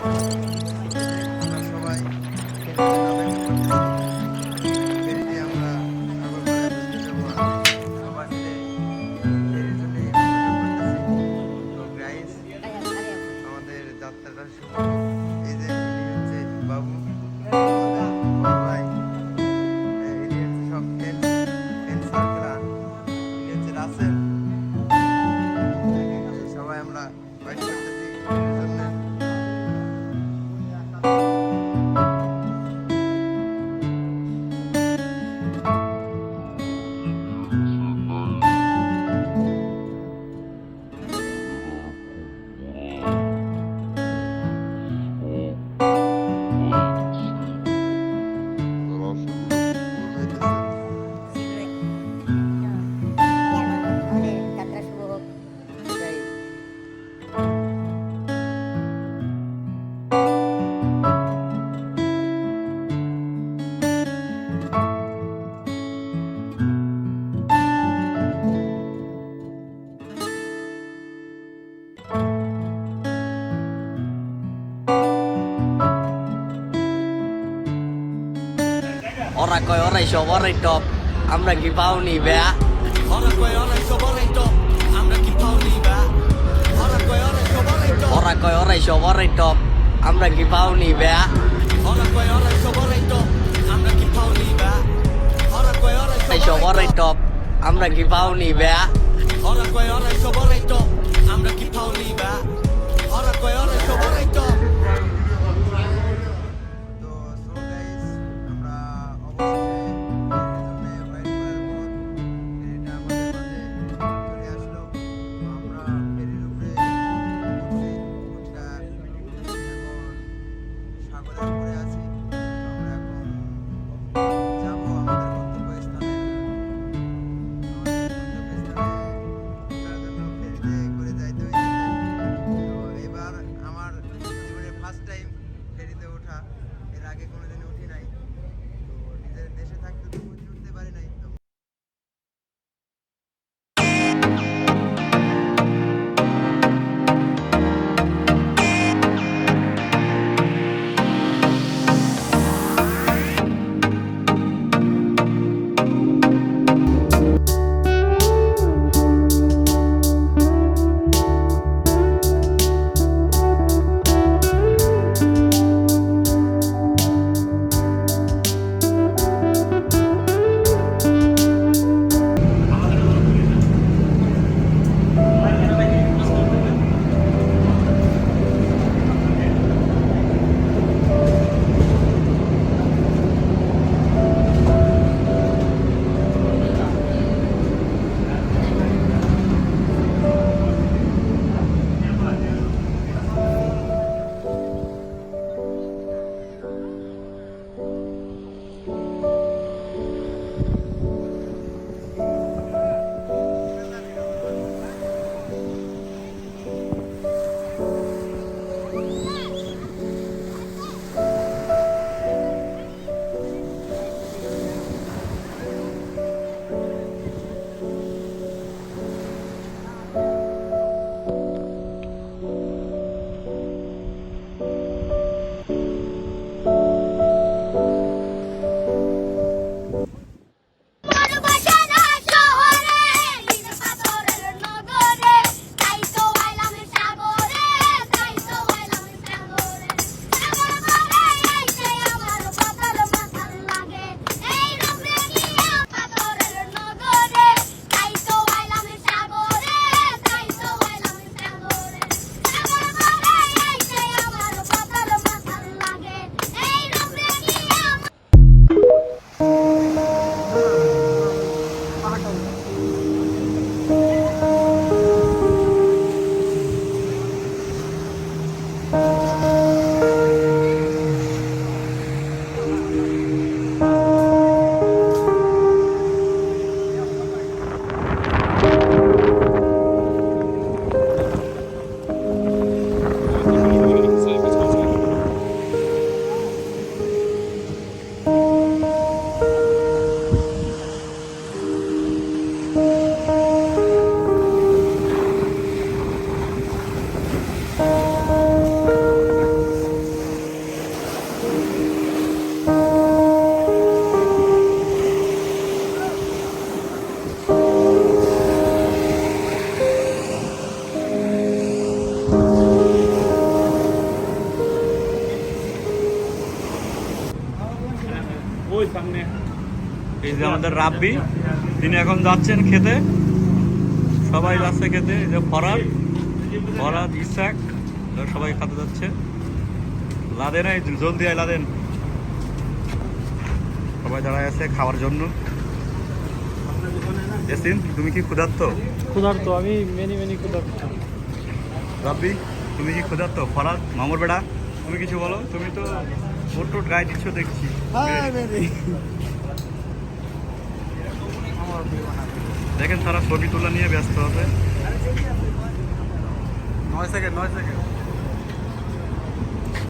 আমরা ওরা কয় ওরাই সব ওরাই টপ আমরা কি পাওনি ব্যা? ওরা কয় ওরাই সব ওরাই টপ আমরা কি পাওনি ব্যা? ওরা কয় ওরাই সব ওরাই টপ ওরা কয় ওরাই সব ওরাই টপ আমরা কি পাওনি ব্যা? ওরা কয় ওরাই সব ওরাই টপ আমরা কি পাওনি ব্যা? ওরা কয় ওরাই সব ওরাই টপ আমরা কি পাওনি ব্যা? ওরা কয় ওরাই সব ওরাই টপ এই যে আমাদের রাব্বি তিনি এখন যাচ্ছেন খেতে। সবাই যাচ্ছে খেতে এই যে ফরাদ ফরাদ ইসাক সবাই খাতে যাচ্ছে। লাদেন এই জলদি আয় লাদেন। সবাই দাঁড়ায় আছে খাওয়ার জন্য। এসিন তুমি কি ক্ষুধার্ত? ক্ষুধার্ত আমি মেনি মেনি ক্ষুধার্ত। রাব্বি তুমি কি ক্ষুধার্ত? ফরাদ মামুর বেড়া তুমি কিছু বলো? তুমি তো টোট টোট গায়ে দিচ্ছ দেখছি। দেখেন তারা ছবি তোলা নিয়ে ব্যস্ত হবে নয় সেকেন্ড নয় সেকেন্ড